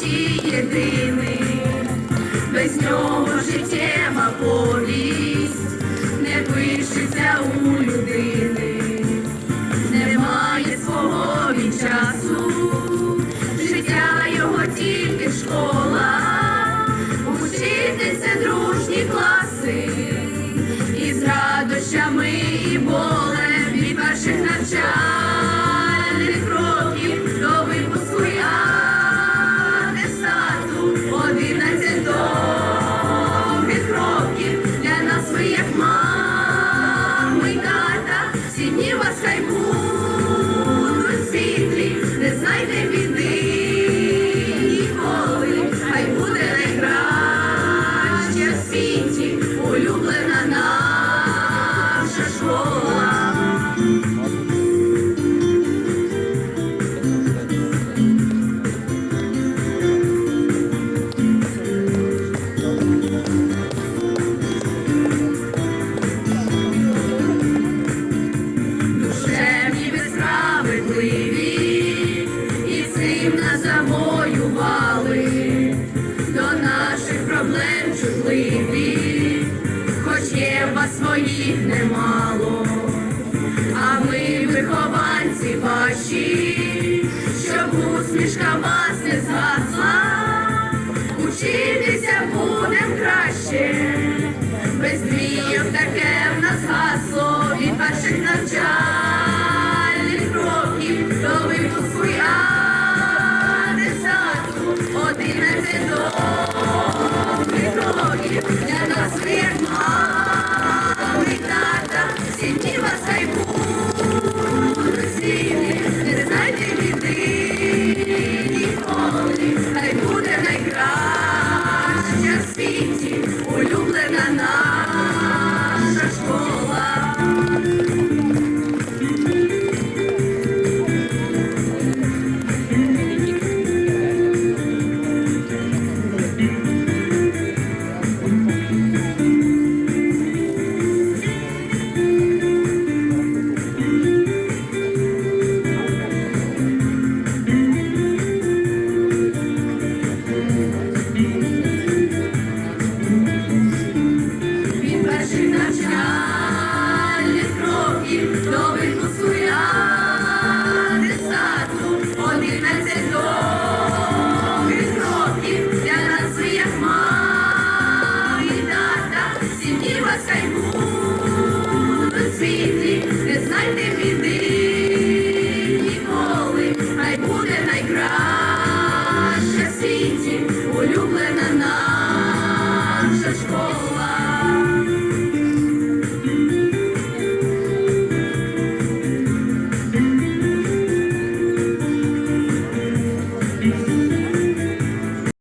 Господі єдиний, без нього життєва повість не пишеться у людини, немає свого він часу, життя його тільки школа, учитися дружні класи. Ціні вас хай. своїх немало, а ми вихованці ваші, щоб усмішка вас не згасла, учитися будем краще, без двійок таке в нас гасло. Від перших навчань.